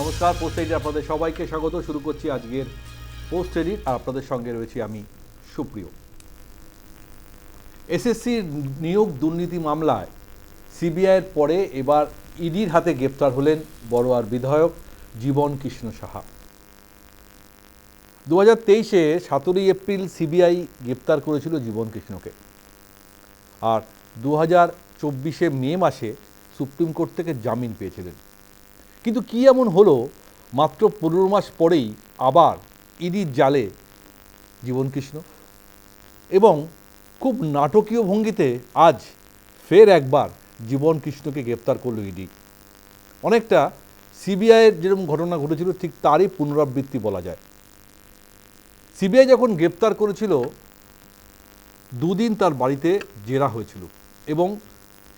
নমস্কার post edit আপনাদের সবাইকে স্বাগত। শুরু করছি আজকের পোস্ট এডিট আর আপনাদের সঙ্গে রয়েছি আমি, সুপ্রিয়। এসএসসির নিয়োগ দুর্নীতি মামলায় সিবিআইয়ের পরে এবার ইডির হাতে গ্রেপ্তার হলেন বড়োয়ার বিধায়ক জীবন কৃষ্ণ সাহা। দু হাজার তেইশে সতেরোই এপ্রিল সিবিআই গ্রেপ্তার করেছিল জীবন কৃষ্ণকে। আর দু হাজার চব্বিশে মে মাসে সুপ্রিম কোর্ট থেকে জামিন পেয়েছিলেন। কিন্তু কী এমন হলো? মাত্র পনেরো মাস পরেই আবার ইডির জালে জীবনকৃষ্ণ এবং খুব নাটকীয় ভঙ্গিতে আজ ফের একবার জীবনকৃষ্ণকে গ্রেপ্তার করল ইডি। অনেকটা সিবিআইয়ের যেরকম ঘটনা ঘটেছিল, ঠিক তারই পুনরাবৃত্তি বলা যায়। সিবিআই যখন গ্রেপ্তার করেছিল, দুদিন তার বাড়িতে জেরা হয়েছিল এবং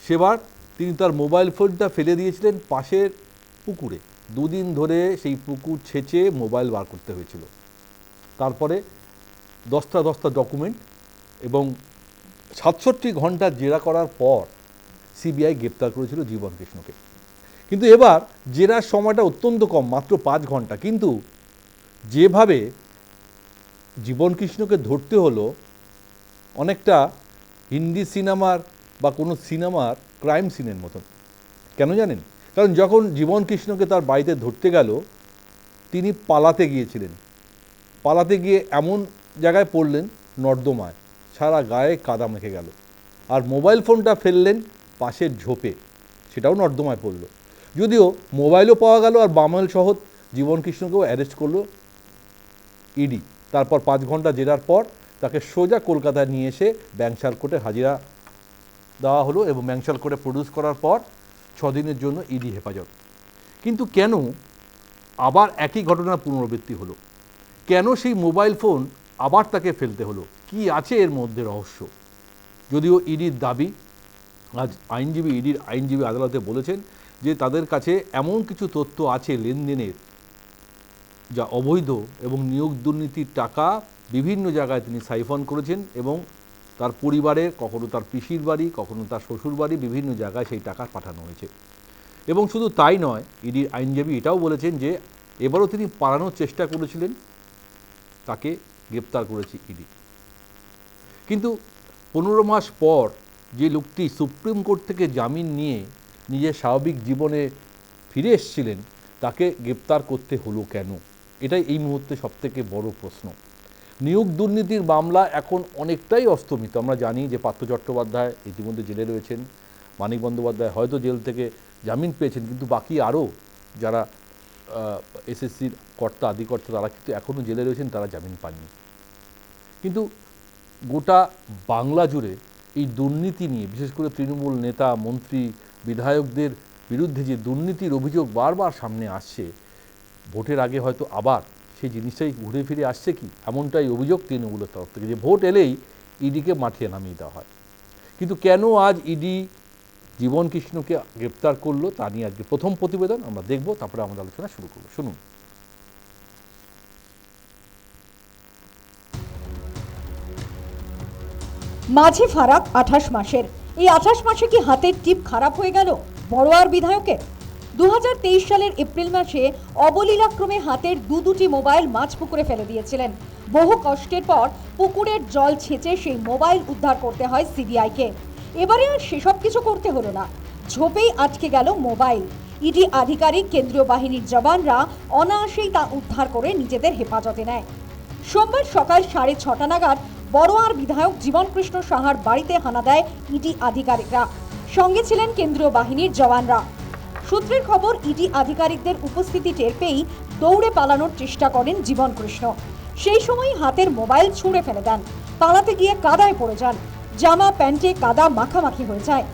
সেবার তিনি তার মোবাইল ফোনটা ফেলে দিয়েছিলেন পাশের পুকুরে। দুদিন ধরে সেই পুকুর ছেঁচে মোবাইল বার করতে হয়েছিল। তারপরে দশটা দশটা ডকুমেন্ট এবং সাতষট্টি ঘণ্টা জেরা করার পর সিবিআই গ্রেপ্তার করেছিল জীবন কৃষ্ণকে। কিন্তু এবার জেরার সময়টা অত্যন্ত কম, মাত্র পাঁচ ঘণ্টা। কিন্তু যেভাবে জীবন কৃষ্ণকে ধরতে হলো, অনেকটা হিন্দি সিনেমার বা কোনো সিনেমার ক্রাইম সিনের মতন। কেন জানেন? কারণ যখন জীবন কৃষ্ণকে তার বাড়িতে ধরতে গেল, তিনি পালাতে গিয়েছিলেন। পালাতে গিয়ে এমন জায়গায় পড়লেন, নর্দমায়। সারা গায়ে কাদা মেখে গেল। আর মোবাইল ফোনটা ফেললেন পাশের ঝোপে। সেটাও নর্দমায় পড়ল। যদিও মোবাইলও পাওয়া গেল আর বামাইল সহ জীবন কৃষ্ণকেও অ্যারেস্ট করল ইডি। তারপর পাঁচ ঘণ্টা জেরার পর তাকে সোজা কলকাতায় নিয়ে এসে ব্যাংশাল কোর্টে হাজিরা দেওয়া হলো এবং ব্যাংশাল কোর্টে প্রডিউস করার পর ছদিনের জন্য ইডি হেফাজত। কিন্তু কেন আবার একই ঘটনার পুনরাবৃত্তি হলো? কেন সেই মোবাইল ফোন আবার তাকে ফেলতে হলো? কি আছে এর মধ্যে রহস্য? যদিও ইডির দাবি, আজ আইনজীবী, ইডির আইনজীবী আদালতে বলেছেন যে তাদের কাছে এমন কিছু তথ্য আছে লেনদেনের, যা অবৈধ এবং নিয়োগ দুর্নীতির টাকা বিভিন্ন জায়গায় তিনি সাইফন করেছেন এবং তার পরিবারে, কখনো তার পিসির বাড়ি, কখনো তার শ্বশুর বাড়ি, বিভিন্ন জায়গায় সেই টাকা পাঠানো হয়েছে। এবং শুধু তাই নয়, ইডির আইনজীবী এটাও বলেছেন যে, এবারও তিনি পালানোর চেষ্টা করেছিলেন। তাকে গ্রেপ্তার করেছে ইডি। কিন্তু পনেরো মাস পর যে লোকটি সুপ্রিম কোর্ট থেকে জামিন নিয়ে নিজের স্বাভাবিক জীবনে ফিরে এসেছিলেন, তাকে গ্রেপ্তার করতে হলো কেন? এটাই এই মুহূর্তে সবথেকে বড় প্রশ্ন। নিয়োগ দুর্নীতির মামলা এখন অনেকটাই অস্তমিত। আমরা জানি যে পার্থ চট্টোপাধ্যায় ইতিমধ্যে জেলে রয়েছেন। মানিক বন্দ্যোপাধ্যায় হয়তো জেল থেকে জামিন পেয়েছেন, কিন্তু বাকি আরও যারা এসএসসির কর্তা, আদিকর্তা, তারা কিন্তু এখনও জেলে রয়েছেন, তারা জামিন পাননি। কিন্তু গোটা বাংলা জুড়ে এই দুর্নীতি নিয়ে, বিশেষ করে তৃণমূল নেতা, মন্ত্রী, বিধায়কদের বিরুদ্ধে যে দুর্নীতির অভিযোগ বারবার সামনে আসছে, ভোটের আগে হয়তো আবার সেই জিনিসটাই ঘুরে ফিরে আসছে কি? এমনটাই অভিযোগ তৃণমূলের তরফ থেকে যে ভোট এলেই ইডিকে মাঠিয়ে নামিয়ে দেওয়া হয়। কিন্তু কেন আজ ইডি জীবন কৃষ্ণকে গ্রেপ্তার করল তা নিয়ে আজকে প্রথম প্রতিবেদন আমরা দেখব, তারপরে আমাদের আলোচনা শুরু করব। শুনুন। মাঝে ফারাক আঠাশ মাসের। এই আঠাশ মাসে কি হাতের টিপ খারাপ হয়ে গেল? বড়োয়ার বিধায়কের দু হাজার তেইশ সালের এপ্রিল মাসে অবলীলাক্রমে হাতের দু দুটি মোবাইল মাছ পুকুরে ফেলে দিয়েছিলেন। বহু কষ্টের পর পুকুরের জল ছেঁচে সেই মোবাইল উদ্ধার করতে হয় সিবিআইকে। এবারে আর সেসব কিছু করতে হলো না। ঝোপেই আটকে গেল মোবাইল। ইডি আধিকারিক, কেন্দ্রীয় বাহিনীর জওয়ানরা অনায়াসেই তা উদ্ধার করে নিজেদের হেফাজতে নেয়। সোমবার সকাল সাড়ে ছটা নাগাদ বড়োয়ার বিধায়ক জীবনকৃষ্ণ সাহার বাড়িতে হানা দেয় ইডি আধিকারিকরা। সঙ্গে ছিলেন কেন্দ্রীয় বাহিনীর জওয়ানরা। সূত্রের খবর ইডি আধিকারিকদের উপস্থিতি টের পেয়েই দৌড়ে পালানোর চেষ্টা করেন জীবনকৃষ্ণ। সেই সময় হাতের মোবাইল ছুঁড়ে ফেলে দেন। পালাতে গিয়ে কাদায় পড়ে যান। জামা প্যান্টে কাদা মাখামাখি হয়ে যায়।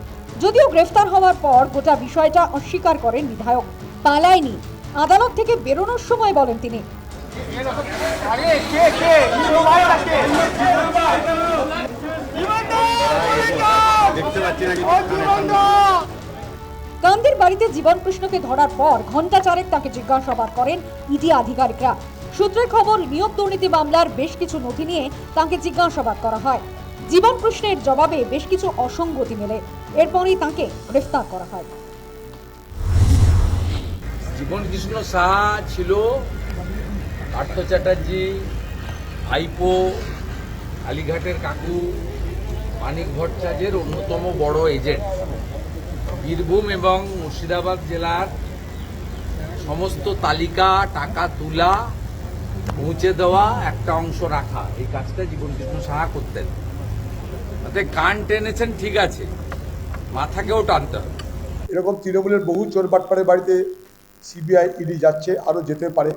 যদিও গ্রেফতার হওয়ার পর গোটা বিষয়টা অস্বীকার করেন বিধায়ক। পালায়নি। আদালত থেকে বেরোনোর সময় বলেন তিনি। দেখতে পাচ্ছি না কান্দের বাড়িতে জীবন কৃষ্ণকে ধরার পর ঘণ্টা চারেক তাকে জিজ্ঞাসাবাদ করেন ইডি আধিকারিকরা। সূত্রের খবর, নিয়োগ দুর্নীতি মামলার বেশ কিছু নথি নিয়ে তাকে জিজ্ঞাসাবাদ করা হয়। জীবন কৃষ্ণের জবাবে বেশ কিছু অসঙ্গতি মেলে। এরপরই তাকে গ্রেফতার করা হয়। জীবন কৃষ্ণ সাহা ছিল পার্থ চ্যাটার্জি, ভাইপো কালীঘাটের কাকু, মানিক ভট্টাচার্যের অন্যতম বড় এজেন্ট। বীরভূম এবং মুর্শিদাবাদ জেলার সমস্ত তালিকা, টাকা তোলা পৌঁছে দেওয়া একটা অংশ রাখা। এই কাজটা জীবন কৃষ্ণ সাহা করতেন। তাতে কান টেনেছেন, ঠিক আছে। মাথাকেও টানতে হবে। এরকম তৃণমূলের বহু চোর বাটপাড়ের বাড়িতে সিবিআই, ইডি যাচ্ছে, আরও যেতে পারে।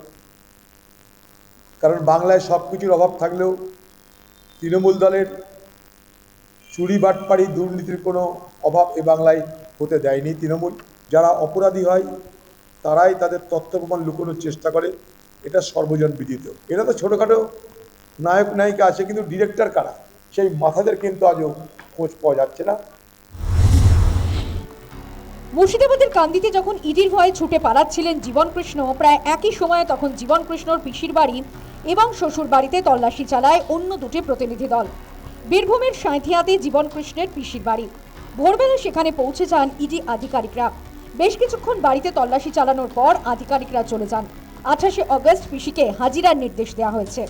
কারণ বাংলায় সব কিছুর অভাব থাকলেও তৃণমূল দলের চুরি বাটপাড়ি দুর্নীতির কোনো অভাব এ বাংলায় হতে দেয়নি তৃণমূল। যারা অপরাধী হয়, তারাই তাদের তথ্য প্রমাণ লুকোনোর চেষ্টা করে। এটা সর্বজন বিদিত। এটা তো ছোটোখাটো নায়ক, নায়িকা আছে, কিন্তু ডিরেক্টর কারা? সেই মাথাদের কিন্তু আজও খোঁজ পাওয়া যাচ্ছে না। মুর্শিদাবাদের কান্দিতে যখন ইডির ভয়ে ছুটে পালাচ্ছিলেন জীবনকৃষ্ণ, প্রায় একই সময়ে তখন জীবনকৃষ্ণর পিসির বাড়ি এবং শ্বশুর বাড়িতে তল্লাশি চালায় অন্য দুটি প্রতিনিধি দল। বীরভূমের সাঁথিয়াতে জীবনকৃষ্ণের পিসির বাড়ি। ভোরবেলা সেখানে পৌঁছে যান ইডি আধিকারিকরা। বেশ কিছুক্ষণ বাড়িতে তল্লাশি চালানোর পর আধিকারিকরা চলে যান। আঠাশে অগস্ট পিসিকে হাজিরার নির্দেশ দেওয়া হয়েছে।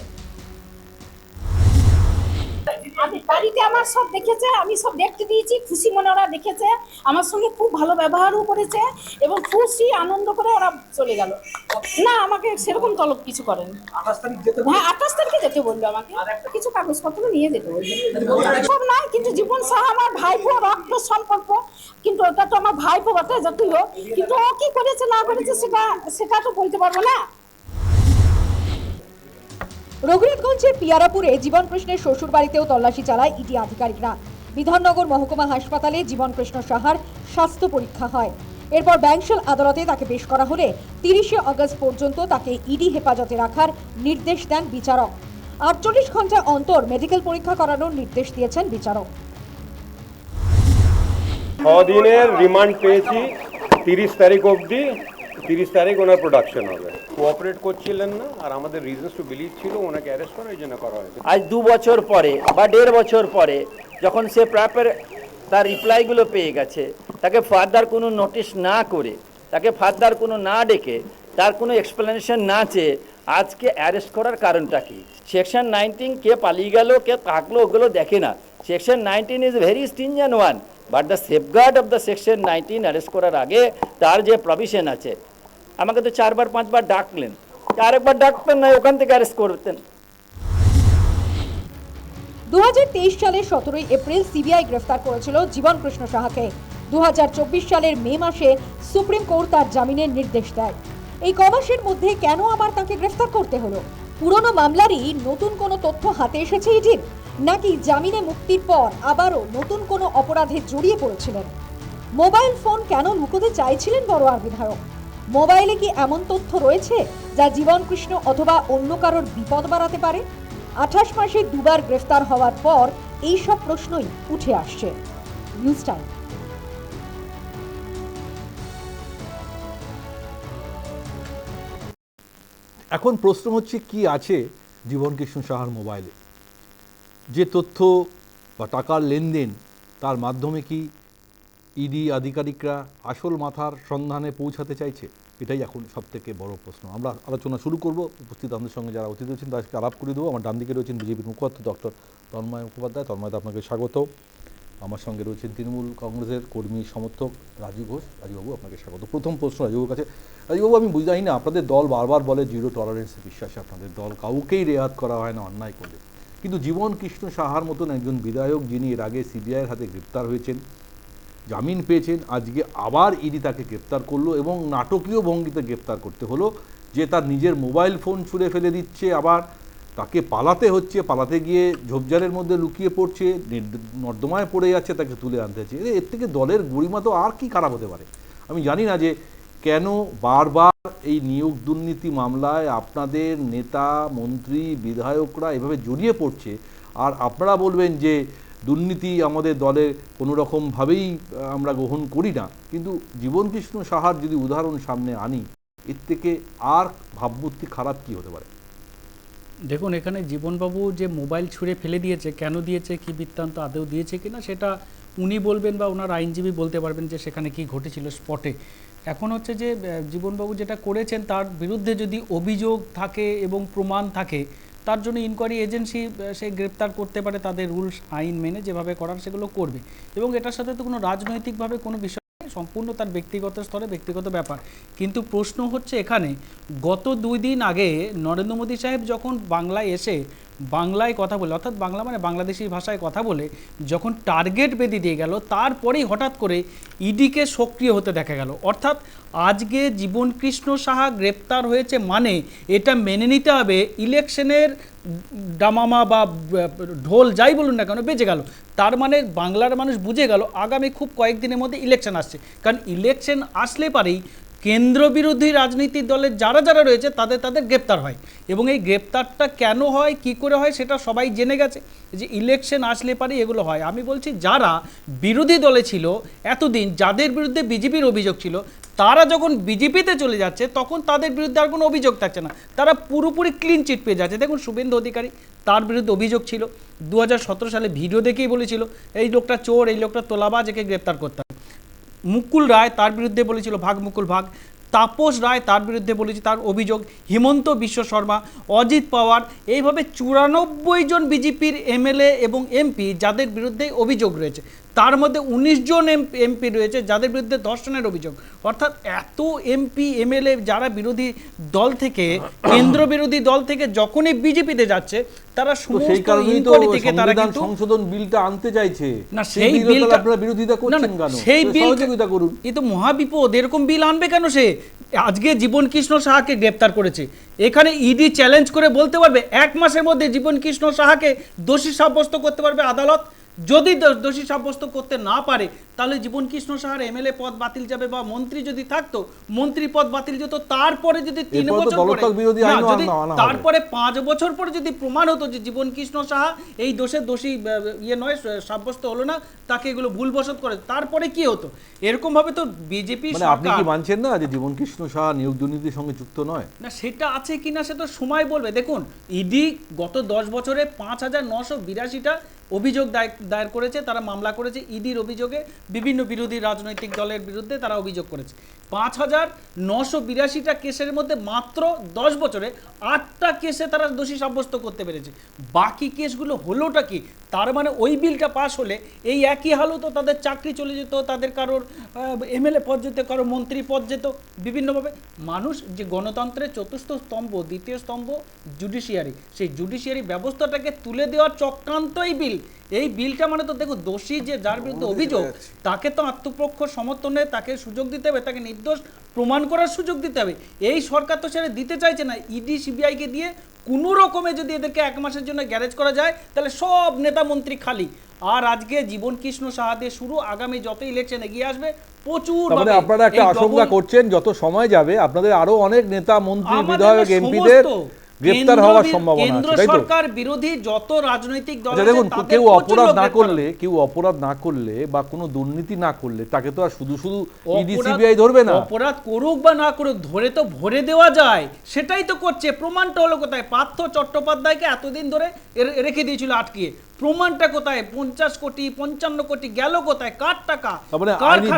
আমি বাড়িতে আমার সব দেখেছে আমি সব দেখতে দিয়েছি খুশি মনে ওরা দেখেছে আমার সঙ্গে খুব ভালো ব্যবহারও করেছে এবং খুশি আনন্দ করে ওরা চলে গেল। না আমাকে সেরকম তলব কিছু করেন। হ্যাঁ আঠাশ তারিখে যেতে বলল আমাকে। কিছু কাগজপত্র নিয়ে যেতে বলল সব নাই কিন্তু জীবন সাহা আমার ভাইপো রক্ত সম্পর্ক। কিন্তু ওটা তো আমার ভাইপো বটে যতইও কিন্তু ও কি করেছে না করেছে সেটা সেটা তো বলতে পারব না। রঘুনাথগঞ্জের পিয়ারাপুরে জীবনকৃষ্ণের শ্বশুর বাড়িতেও তল্লাশি চালায় ইডি আধিকারিকরা। বিধাননগর মহকুমা হাসপাতালে জীবনকৃষ্ণ সাহার স্বাস্থ্য পরীক্ষা হয়। এরপর ব্যাংশাল আদালতে তাকে পেশ করা হলে তিরিশে আগস্ট পর্যন্ত তাকে ইডি হেফাজতে রাখার নির্দেশ দেন বিচারক। আটচল্লিশ ঘণ্টা অন্তর মেডিকেল পরীক্ষা করানোর নির্দেশ দিয়েছেন বিচারক। ছদিনের রিমান্ড পেয়েছি, তিরিশ তারিখ অবধি, তিরিশ তারিখ ওনার প্রোডাকশন হবে। কোঅপারেট করছিলেন না, আর আমাদের রিজনস টু বিলিভ ছিল, ওনাকে অ্যারেস্ট করার জন্য করা হয়েছে। আজ দু বছর পরে, বা দেড় বছর পরে, যখন সে প্রাপের তার রিপ্লাইগুলো পেয়ে গেছে, তাকে ফার্দার কোনো নোটিশ না করে, তাকে ফার্দার কোনো না ডেকে, তার কোনো এক্সপ্লেনেশন না চেয়ে আজকে অ্যারেস্ট করার কারণটা কি? সেকশন নাইনটিন কে পালিয়ে গেল, কে থাকল, ওগুলো দেখে না। Section nineteen is very stringent one but the safeguard of the section nineteen arrest করার আগে, তার যে প্রভিশন আছে আমাকে তো চারবার, পাঁচবার ডাকলেন। আরেকবার ডাকতেন না, ওখান থেকে অ্যারেস্ট করতেন। দু সালের সতেরোই এপ্রিল সিবিআই গ্রেফতার করেছিল জীবনকৃষ্ণ সাহাকে। দু সালের মে মাসে সুপ্রিম কোর্ট তার জামিনের নির্দেশ দেয়। এই কমাসের মধ্যে কেন আবার তাকে গ্রেফতার করতে হলো? পুরনো মামলারই নতুন কোনো তথ্য হাতে এসেছে ইডির নাকি জামিনে মুক্তির পর আবারও নতুন কোনো অপরাধে জড়িয়ে পড়েছিলেন? মোবাইল ফোন কেন লুকোতে চাইছিলেন বড়োয়ার বিধায়ক? মোবাইলে কি এমন তথ্য রয়েছে যা জীবন কৃষ্ণ অথবা অন্য কারোর বিপদ বাড়াতে পারে? আঠাশ মাসে দুবার গ্রেফতার হওয়ার পর এই সব প্রশ্নই উঠে আসছে। News time. এখন প্রশ্ন হচ্ছে, কি আছে জীবন কৃষ্ণ সাহার মোবাইলে? যে তথ্য বা টাকার লেনদেন তার মাধ্যমে কি ইডি আধিকারিকরা আসল মাথার সন্ধানে পৌঁছাতে চাইছে? এটাই এখন সব থেকে বড় প্রশ্ন। আমরা আলোচনা শুরু করব, উপস্থিত আমাদের সঙ্গে যারা অতিথি রয়েছেন তাদেরকে আলাপ করে দেবো। আমার ডান দিকে রয়েছেন বিজেপির মুখপাত্র ডক্টর তন্ময় মুখোপাধ্যায়। তন্ময়দা আপনাকে স্বাগত আমার সঙ্গে রয়েছেন তৃণমূল কংগ্রেসের কর্মী সমর্থক রাজীব ঘোষ। রাজীববাবু, আপনাকে স্বাগত প্রথম প্রশ্ন রাজীববাবুর কাছে, রাজীববাবু, আমি বুঝাই না, আপনাদের দল বারবার বলে জিরো টলারেন্সে বিশ্বাসে। আপনাদের দল কাউকেই রেয়াত করা হয় না, অন্যায় করলে কিন্তু জীবন কৃষ্ণ সাহার মতন একজন বিধায়ক, যিনি এর আগে সিবিআইয়ের হাতে গ্রেপ্তার হয়েছেন জামিন পেয়েছেন। আজকে আবার ইডি তাকে গ্রেপ্তার করল এবং নাটকীয় ভঙ্গিতে গ্রেপ্তার করতে হলো, যে তার নিজের মোবাইল ফোন ছুঁড়ে ফেলে দিচ্ছে আবার। তাকে পালাতে হচ্ছে, পালাতে গিয়ে ঝোপঝাড়ের মধ্যে লুকিয়ে পড়ছে নর্দমায় পড়ে যাচ্ছে, তাকে তুলে আনতে হচ্ছে। এর থেকে দলের গরিমা তো আর কি খারাপ হতে পারে? আমি জানি না যে কেন বারবার এই নিয়োগ দুর্নীতি মামলায় আপনাদের নেতা, মন্ত্রী, বিধায়করা এভাবে জড়িয়ে পড়ছে। আর আপনারা বলবেন যে দুর্নীতি আমাদের দলে কোনো রকমভাবেই আমরা গ্রহণ করি না। কিন্তু জীবনকৃষ্ণ সাহার যদি উদাহরণ সামনে আনি, এর থেকে আর ভাবমূর্তি খারাপ কি হতে পারে? দেখুন, এখানে জীবনবাবু যে মোবাইল ছুঁড়ে ফেলে দিয়েছে, কেন দিয়েছে, কি বৃত্তান্ত আদৌ দিয়েছে কিনা, সেটা উনি বলবেন বা ওনার আইনজীবী বলতে পারবেন যে সেখানে কি ঘটেছিল স্পটে। এখন হচ্ছে যে জীবনবাবু যেটা করেছেন, তার বিরুদ্ধে যদি অভিযোগ থাকে এবং প্রমাণ থাকে তার জন্য ইনকোয়ারি এজেন্সি সে গ্রেপ্তার করতে পারে তাদের রুলস আইন মেনে যেভাবে করার সেগুলো করবে। এবং এটার সাথে তো কোনো রাজনৈতিকভাবে কোনো বিষয় সম্পূর্ণ তার ব্যক্তিগত স্তরে ব্যক্তিগত ব্যাপার। কিন্তু প্রশ্ন হচ্ছে এখানে, গত দুই দিন আগে নরেন্দ্র মোদী সাহেব যখন বাংলায় এসে বাংলায় কথা বলে, অর্থাৎ বাংলা মানে বাংলাদেশি ভাষায় কথা বলে, যখন টার্গেট বেঁধে দিয়ে গেল, তারপরেই হঠাৎ করে ইডিকে সক্রিয় হতে দেখা গেল। অর্থাৎ আজকে জীবনকৃষ্ণ সাহা গ্রেপ্তার হয়েছে মানে এটা মেনে নিতে হবে, ইলেকশনের ডামামা বা ঢোল যাই বলুন না কেন বেজে গেল। তার মানে বাংলার মানুষ বুঝে গেল, আগামী খুব কয়েকদিনের মধ্যে ইলেকশন আসছে। কারণ ইলেকশন আসলে পারেই কেন্দ্র বিরোধী রাজনৈতিক দলের যারা যারা রয়েছে, তাদের তাদের গ্রেপ্তার হয়। এবং এই গ্রেপ্তারটা কেন হয়, কি করে হয়, সেটা সবাই জেনে গেছে। যে ইলেকশন আসলে পারে, এগুলো হয়। আমি বলছি, যারা বিরোধী দলে ছিল এতদিন, যাদের বিরুদ্ধে বিজেপির অভিযোগ ছিল, তারা যখন বিজেপিতে চলে যাচ্ছে, তখন তাদের বিরুদ্ধে আর কোনো অভিযোগ থাকছে না। তারা পুরোপুরি ক্লিন চিট পেয়ে যাচ্ছে। দেখুন, শুভেন্দু অধিকারী, তার বিরুদ্ধে অভিযোগ ছিল। দু হাজার সতেরো সালে ভিডিও দেখেই বলেছিল, এই লোকটা চোর, এই লোকটা তোলাবাজ, একে গ্রেপ্তার করতে হবে। মুকুল রায় তার বিরুদ্ধে বলেছিল, ভাগ মুকুল, ভাগ। তাপস রায় তার বিরুদ্ধে বলেছে, তার অভিযোগ, হিমন্ত বিশ্ব শর্মা, অজিত পাওয়ার এইভাবে চুরানব্বই জন বিজেপির এমএলএ এবং এমপি যাদের বিরুদ্ধে অভিযোগ রয়েছে। তার মধ্যে উনিশ জন এমপি রয়েছে যাদের বিরুদ্ধে ধর্ষণের অভিযোগ। অর্থাৎ এত এমপি এমএলএ যারা বিরোধী দল থেকে কেন্দ্র বিরোধী দল থেকে যখনই বিজেপিতে যাচ্ছে তারা সেই কারণেই তো সংবিধান সংশোধন বিলটা আনতে চাইছে। না সেই বিলটা আপনারা বিরোধিতা করছেন কেন? সেই বিল সহযোগিতা করুন। এ তো মহাবিপদ এরকম বিল আনবে কেন সে? আজকে জীবন কৃষ্ণ সাহাকে গ্রেপ্তার করেছে। এখানে ইডি চ্যালেঞ্জ করে বলতে পারবে এক মাসের মধ্যে জীবন কৃষ্ণ সাহাকে দোষী সাব্যস্ত করতে পারবে আদালত। যদি দোষী সাব্যস্ত করতে না পারে তাহলে জীবন কৃষ্ণ সাহার এমএলএ পদ বাতিল যাবে বা মন্ত্রী যদি থাকতো মন্ত্রী পদ বাতিল যেত তারপরে যদি তিন বছর পরে যদি। তারপরে পাঁচ বছর পরে যদি প্রমাণ হতো যে জীবন কৃষ্ণ সাহা এই দোষের দোষী ইয়ে নয় সাব্যস্ত হলো না তাকে এগুলো ভুলবশত করে তারপরে কি হতো? এরকম ভাবে তো বিজেপি মানে আপনি কি মানছেন না যে জীবন কৃষ্ণ সাহা নিয়োগ দুর্নীতির সঙ্গে যুক্ত নয়? না সেটা আছে কিনা সে তো সময় বলবে। দেখুন ইডি গত দশ বছরে পাঁচ হাজার নশো বিরাশিটা অভিযোগ দায়- দায়ের করেছে তারা মামলা করেছে ইডির অভিযোগে। বিভিন্ন বিরোধী রাজনৈতিক দলের বিরুদ্ধে তারা অভিযোগ করেছে। পাঁচ হাজার নশো বিরাশিটা কেসের মধ্যে মাত্র দশ বছরে আটটা কেসে তারা দোষী সাব্যস্ত করতে পেরেছে। বাকি কেসগুলো হলোটা কি? তার মানে ওই বিলটা পাশ হলে এই একই হাল হতো তাদের চাকরি চলে যেত, তাদের কারোর এমএলএ পদ যেত, কারোর মন্ত্রী পদ যেত বিভিন্নভাবে। মানুষ যে গণতন্ত্রের চতুর্থ স্তম্ভ, দ্বিতীয় স্তম্ভ জুডিশিয়ারি, সেই জুডিশিয়ারি ব্যবস্থাটাকে তুলে দেওয়ার চক্রান্ত এই বিল। এই বিলটা মানে তো দেখো দোষী যে যার বিরুদ্ধে অভিযোগ তাকে তো আত্মপক্ষ সমর্থনে তাকে সুযোগ দিতে হবে তাকে নির্দোষ প্রমাণ করার সুযোগ দিতে হবে। এই সরকার তো সেটা দিতে চাইছে না ইডি সিবিআইকে দিয়ে কোনো রকমে যদি এদেরকে এক মাসের জন্য গ্যারেজ করা যায় তাহলে সব নেতা মন্ত্রী খালি। আর আজকে জীবন কৃষ্ণ সাহা দিয়ে শুরু আগামী যত ইলেকশন এগিয়ে আসবে প্রচুর মানে আপনারা একটা আশঙ্কা করছেন যত সময় যাবে আপনাদের আরও অনেক নেতা মন্ত্রী বিধায়ক এমপিদের সমস্ত গ্রেপ্তার কেন্দ্র হওয়ার সম্ভাবনা কেন্দ্র আছে তাই তো? সরকার বিরোধী যত রাজনৈতিক দল আচ্ছা দেখুন কেউ অপরাধ না করলে কেউ অপরাধ না করলে বা কোনো দুর্নীতি না করলে তাকে তো আর শুধু শুধু ইডি সিবিআই ধরবে না। অপরাধ করুক বা না করুক ধরে তো ভরে দেওয়া যায়। সেটাই তো করছে। প্রমাণটা হলো কোথায়? পার্থ চট্টোপাধ্যায়কে এতদিন ধরে রেখে দিয়েছিল আটকিয়ে প্রমাণটা কোথায়? পঞ্চাশ কোটি পঞ্চান্ন কোটি গেল কোথায়? কার টাকা? মানে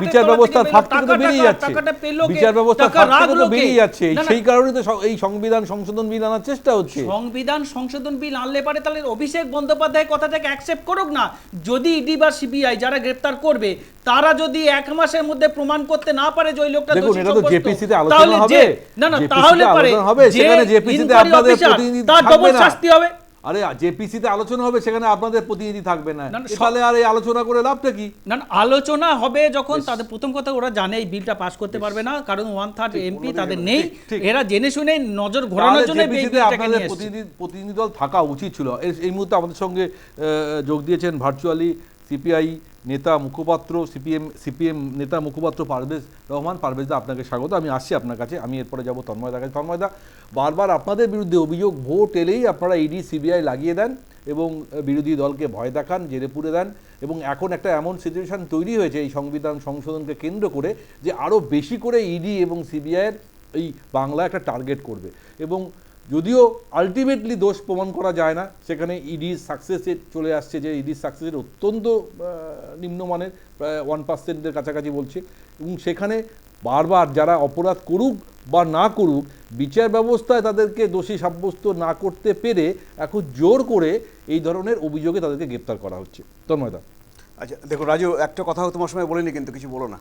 বিচার তলা ব্যবস্থার ফাঁক থেকে তো টাকাটা বেরিয়ে যাচ্ছে। পেল বিচার ব্যবস্থার টাকা ফাঁক থেকে তো বেরিয়ে যাচ্ছে। না, না, সেই কারণেই তো এই সংবিধান সংশোধন বিল আনার চেষ্টা হচ্ছে। সংবিধান সংশোধন বিল আনলে পারে তাহলে অভিষেক বন্দ্যোপাধ্যায় কথাটাকে অ্যাকসেপ্ট করুক না। যদি ইডি বা সিবিআই যারা গ্রেপ্তার করবে তারা যদি এক মাসের মধ্যে প্রমাণ করতে না পারে যে ওই লোকটা দোষী এটা তো আলোচনা হবে। না না তাহলে পারে সেখানে JPC তে আপনাদের প্রতিনিধি তার ডবল শাস্তি হবে। আরে জেপিসি তে আলোচনা হবে সেখানে আপনাদের প্রতিনিধি থাকবে না। তাহলে আর এই আলোচনা করে লাভটা কি? না আলোচনা হবে যখন তাদের প্রথম কথা ওরা জানে এই বিলটা পাস করতে পারবে না কারণ ওয়ান থার্ড এমপি তাদের নেই। এরা জেনে শুনে নজর ঘোরানোর জন্য আপনাদের প্রতিনিধি প্রতিনিধি দল থাকা উচিত ছিল। এই- মুহূর্তে আমাদের সঙ্গে যোগ দিয়েছেন ভার্চুয়ালি সিপিআই নেতা মুখপাত্র, সিপিএম সিপিএম নেতা মুখপাত্র পারভেজ রহমান পারভেজদা আপনাকে স্বাগত। আমি আসছি আপনার কাছে। আমি এরপরে যাব তন্ময়দার কাছে। তন্ময়দা বারবার আপনাদের বিরুদ্ধে অভিযোগ, ভোট এলেই আপনারা ইডি, সিবিআই লাগিয়ে দেন এবং বিরোধী দলকে ভয় দেখান, জেলে পুরে দেন এবং এখন একটা এমন সিচুয়েশন তৈরি হয়েছে এই সংবিধান সংশোধনকে কেন্দ্র করে যে আরও বেশি করে ইডি এবং সিবিআইয়ের এই বাংলা একটা টার্গেট করবে। এবং যদিও আলটিমেটলি দোষ প্রমাণ করা যায় না, সেখানে ইডি সাকসেসে চলে আসছে যে ইডি সাকসেসের অত্যন্ত নিম্নমানের, প্রায় ওয়ান পার্সেন্টের কাছাকাছি বলছে। এবং সেখানে বারবার যারা অপরাধ করুক বা না করুক, বিচার ব্যবস্থায় তাদেরকে দোষী সাব্যস্ত না করতে পেরে এখন জোর করে এই ধরনের অভিযোগে তাদেরকে গ্রেপ্তার করা হচ্ছে। তন্ময়দা। আচ্ছা দেখো রাজু, একটা কথা তোমার সময় বলিনি, কিন্তু কিছু বলো না।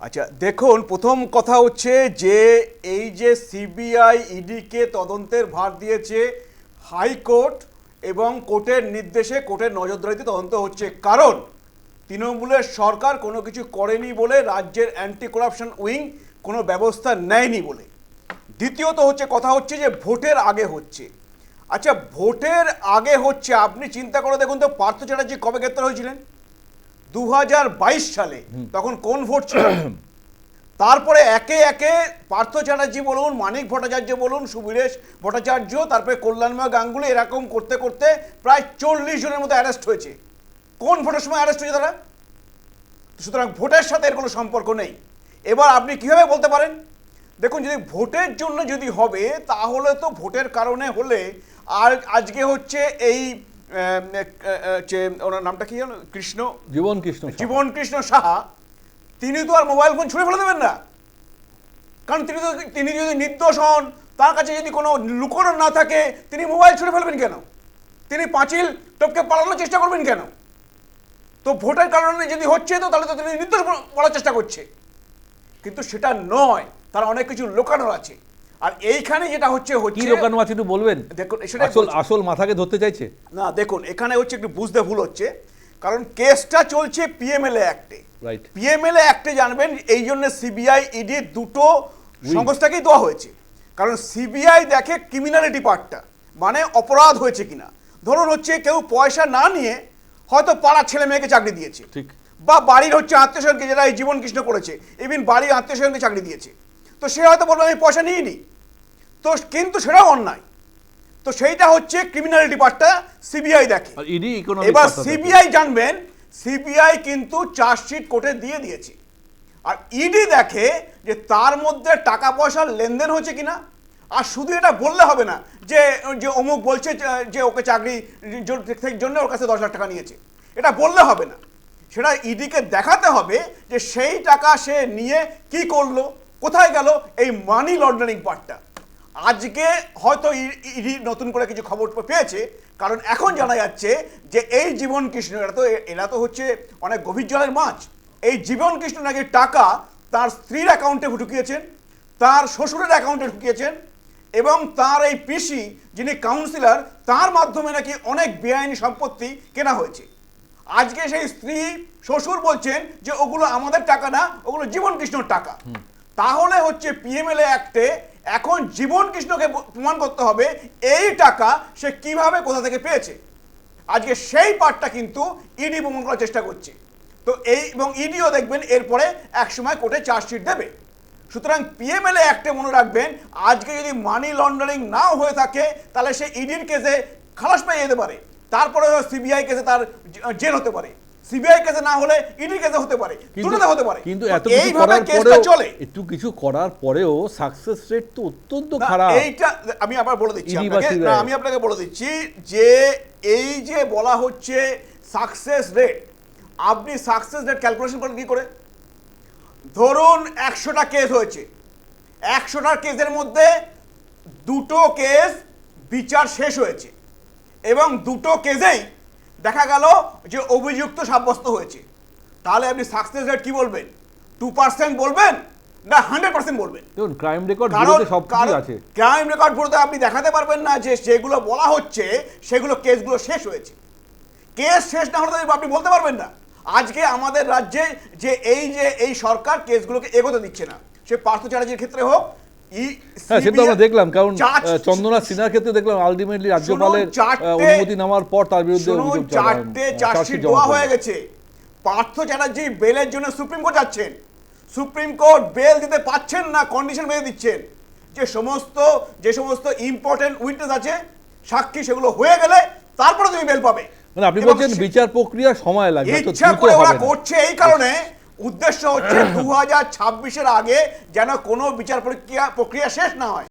আচ্ছা দেখুন, প্রথম কথা হচ্ছে যে এই যে সিবিআই ইডিকে তদন্তের ভার দিয়েছে হাইকোর্ট এবং কোর্টের নির্দেশে কোর্টের নজরদারিতে তদন্ত হচ্ছে। কারণ তৃণমূলের সরকার কোনো কিছু করেনি বলে রাজ্যের অ্যান্টি করাপশন উইং কোনো ব্যবস্থা নেয়নি বলে। দ্বিতীয়ত হচ্ছে, কথা হচ্ছে যে ভোটের আগে হচ্ছে। আচ্ছা ভোটের আগে হচ্ছে, আপনি চিন্তা করে দেখুন তো, পার্থ চ্যাটার্জি কবে গ্রেপ্তার হয়েছিলেন? দু হাজার বাইশ সালে তখন কোন ভোট ছিল? তারপরে একে একে পার্থ চ্যাটার্জি বলুন মানিক ভট্টাচার্য বলুন সুবীরেশ ভট্টাচার্য তারপরে কল্যাণময় গাঙ্গুলি এরকম করতে করতে প্রায় চল্লিশ জনের মতো অ্যারেস্ট হয়েছে। কোন ভোটের সময় অ্যারেস্ট হয়েছে তারা? সুতরাং ভোটের সাথে এর কোনো সম্পর্ক নেই। এবার আপনি কীভাবে বলতে পারেন? দেখুন যদি ভোটের জন্য যদি হবে তাহলে তো ভোটের কারণে হলে আর আজকে হচ্ছে এই হচ্ছে ওনার নামটা কি জানো কৃষ্ণ? জীবন কৃষ্ণ। জীবন কৃষ্ণ সাহা। তিনি তো আর মোবাইল ফোন ছুঁড়ে ফেলে দেবেন না। কারণ তিনি তো তিনি যদি নির্দোষ হন তার কাছে যদি কোনো লুকোনো না থাকে তিনি মোবাইল ছুঁড়ে ফেলবেন কেন? তিনি পাঁচিল টপকে পালানোর চেষ্টা করবেন কেন? তো ভোটের কারণে যদি হচ্ছে তো তাহলে তো তিনি নির্দোষ বল- বলার চেষ্টা করছে। কিন্তু সেটা নয় তার অনেক কিছু লোকানোর আছে। আর এইখানে যেটা হচ্ছে কি লোকানো আছে একটু বলবেন? দেখুন আসল আসল মাথাকে ধরতে চাইছে? না দেখুন এখানে হচ্ছে একটু বুঝতে ভুল হচ্ছে কারণ কেসটা চলছে পিএমএলএ অ্যাক্টে রাইট পিএমএলএ অ্যাক্টে জানবেন এই জন্য সিবিআই ইডি দুটো সংস্থাকেই দেওয়া হয়েছে। কারণ সিবিআই দেখে ক্রিমিনালিটি পার্টটা মানে অপরাধ হয়েছে কিনা। ধরুন হচ্ছে কেউ পয়সা না নিয়ে হয়তো পাড়ার ছেলে মেয়েকে চাকরি দিয়েছে। ঠিক। বা বাড়ির হচ্ছে আত্মীয় স্বজনকে যেটা এই জীবন কৃষ্ণ করেছে ইভিন বাড়ির আত্মীয় স্বজনকে চাকরি দিয়েছে। তো সে হয়তো বলবে আমি পয়সা নিইনি। তো কিন্তু সেটাও অন্যায়। তো সেইটা হচ্ছে ক্রিমিনালিটি পার্টটা সিবিআই দেখে। এবার সিবিআই জানবেন সিবিআই কিন্তু চার্জশিট কোর্টে দিয়ে দিয়েছে। আর ইডি দেখে যে তার মধ্যে টাকা পয়সার লেনদেন হচ্ছে কিনা। আর শুধু এটা বললে হবে না যে যে অমুক বলছে যে- যে ওকে চাকরি জন্য ওর কাছে দশ লাখ টাকা নিয়েছে। এটা বললে হবে না। সেটা ইডিকে দেখাতে হবে যে সেই টাকা সে নিয়ে কি করল। কোথায় গেল এই মানি লন্ডারিং পার্টটা আজকে হয়তো ইডি নতুন করে কিছু খবর পেয়েছে, কারণ এখন জানা যাচ্ছে যে এই জীবন কৃষ্ণ, এরা তো এরা তো হচ্ছে অনেক গভীর জলের মাছ। এই জীবন কৃষ্ণ নাকি টাকা তার স্ত্রীর অ্যাকাউন্টে ঢুকিয়েছেন, তার শ্বশুরের অ্যাকাউন্টে ঢুকিয়েছেন, এবং তার এই পিসি যিনি কাউন্সিলর তার মাধ্যমে নাকি অনেক বেআইনি সম্পত্তি কেনা হয়েছে। আজকে সেই স্ত্রী, শ্বশুর বলছেন যে ওগুলো আমাদের টাকা না, ওগুলো জীবন কৃষ্ণর টাকা। তাহলে হচ্ছে পিএমএলএ অ্যাক্টে এখন জীবন কৃষ্ণকে প্রমাণ করতে হবে এই টাকা সে কীভাবে কোথা থেকে পেয়েছে। আজকে সেই পার্টটা কিন্তু ইডি প্রমাণ করার চেষ্টা করছে। তো এই এবং ইডিও দেখবেন এরপরে একসময় কোর্টে চার্জশিট দেবে। সুতরাং পিএমএলএ অ্যাক্টে মনে রাখবেন, আজকে যদি মানি লন্ডারিং নাও হয়ে থাকে, তাহলে সে ইডির কেসে খালাস পেয়ে যেতে পারে। তারপরে সিবিআই কেসে তার জেল হতে পারে। সিবিআই কেসে না হলে ইডির কেসে হতে পারে দুটোতে হতে পারে। কিন্তু এত কিছু করার পরেও চলে। একটু কিছু করার পরেও সাকসেস রেট তো অত্যন্ত খারাপ। এইটা আমি আবার বলে দিচ্ছি আপনাকে। আমি আপনাকে বলে দিচ্ছি যে এই যে বলা হচ্ছে সাকসেস রেট আপনি সাকসেস রেট ক্যালকুলেশন করেন কি করে? ধরুন একশোটা কেস হয়েছে। একশোটা কেসের মধ্যে দুটো কেস বিচার শেষ হয়েছে। এবং দুটো কেসেই দেখা গেল যে অভিযুক্ত সাব্যস্ত হয়েছে। তাহলে আপনি সাকসেস রেট কি বলবেন? টু পার্সেন্ট বলবেন না হান্ড্রেড পার্সেন্ট বলবেন? দেখুন ক্রাইম রেকর্ড সব আছে। ক্রাইম রেকর্ড বলতে আপনি দেখাতে পারবেন না যে যেগুলো বলা হচ্ছে সেগুলো কেসগুলো শেষ হয়েছে। কেস শেষ না হলে আপনি বলতে পারবেন না। আজকে আমাদের রাজ্যে যে এই যে এই সরকার কেসগুলোকে এগোতে দিচ্ছে না সে পার্থ চ্যাটার্জির ক্ষেত্রে হোক হ্যাঁ সেটা আমরা দেখলাম কারণ চন্দনা সিনহার ক্ষেত্রে দেখলাম আলটিমেটলি রাজ্যপালের শুনুন, চারটে- আহ, অনুমতি নেওয়ার পর তার বিরুদ্ধে অভিযোগ চারটে চার্জশিট চার্জশিট দেওয়া হয়ে গেছে। পার্থ চ্যাটার্জি বেলের জন্য সুপ্রিম কোর্ট যাচ্ছেন। সুপ্রিম কোর্ট বেল দিতে পাচ্ছেন না কন্ডিশন বেঁধে দিচ্ছেন। যে সমস্ত যে সমস্ত ইম্পর্টেন্ট উইটনেস আছে সাক্ষী সেগুলো হয়ে গেলে তারপরে তুমি বেল পাবে। মানে আপনি বলছেন বিচার প্রক্রিয়া সময় লাগবে ইচ্ছা করে ওরা করছে এই কারণে উদ্দেশ্য হচ্ছে দু হাজার ছাব্বিশের আগে যেন কোনো বিচার প্রক্রিয়া প্রক্রিয়া শেষ না হয়